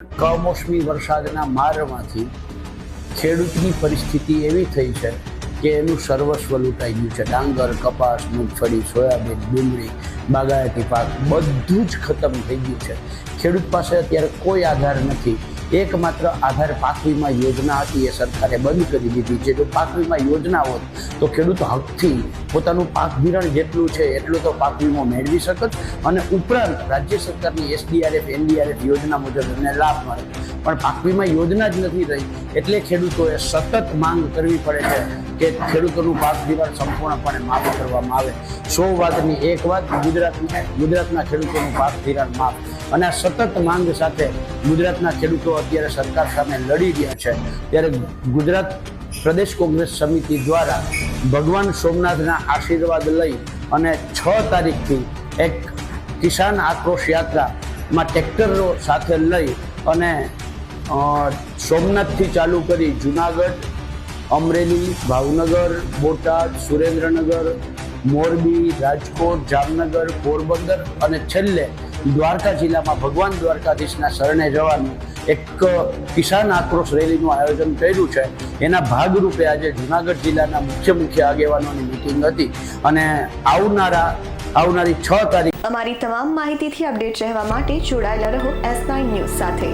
કમોસમી વરસાદના મારમાંથી ખેડૂતની પરિસ્થિતિ એવી થઈ છે કે એનું સર્વસ્વ લૂંટાઈ ગયું છે. ડાંગર, કપાસ, મગફળી, સોયાબીન, ડુંગળી, બાગાયતી પાક બધું જ ખતમ થઈ ગયું છે. ખેડૂત પાસે અત્યારે કોઈ આધાર નથી. એકમાત્ર આધાર પાક વીમા યોજના હતી, એ સરકારે બંધ કરી દીધી. છે જો પાક વીમા યોજના હોત, તો ખેડૂત હકથી પોતાનું પાક ધિરાણ જેટલું છે એટલું તો પાક વીમો મેળવી શકત અને ઉપરાંત રાજ્ય સરકારની એસડીઆરએફ, એનડીઆરએફ યોજના મુજબ એમને લાભ મળે. પણ પાક વીમા યોજના જ નથી રહી, એટલે ખેડૂતોએ સતત માંગ કરવી પડે છે કે ખેડૂતોનું પાક ધિરાણ સંપૂર્ણપણે માફ કરવામાં આવે. સો વાતની એક વાત, ગુજરાતના ગુજરાતના ખેડૂતોનું પાક ધિરાણ માફ અને આ સતત માંગ સાથે ગુજરાતના ખેડૂતો અત્યારે સરકાર સામે લડી રહ્યા છે. ત્યારે ગુજરાત પ્રદેશ કોંગ્રેસ સમિતિ દ્વારા ભગવાન સોમનાથના આશીર્વાદ લઈ અને છ તારીખથી એક કિસાન આક્રોશ યાત્રામાં ટ્રેક્ટરો સાથે લઈ અને સોમનાથથી ચાલુ કરી જુનાગઢ, અમરેલી, ભાવનગર, બોટાદ, સુરેન્દ્રનગર મોરબી, રાજકોટ, જામનગર, પોરબંદર અને છેલ્લે દ્વારકા જિલ્લામાં ભગવાન દ્વારકાધીશના શરણે જવાનું એક કિસાન આક્રોશ રેલીનું આયોજન કર્યું છે. એના ભાગરૂપે આજે જુનાગઢ જિલ્લાના મુખ્ય મુખ્ય આગેવાનોની મિટિંગ હતી અને આવનારા, આવનારી છ તારીખ અમારી તમામ માહિતીથી અપડેટ રહેવા માટે જોડાયેલા રહો એસ નાઇન ન્યૂઝ સાથે.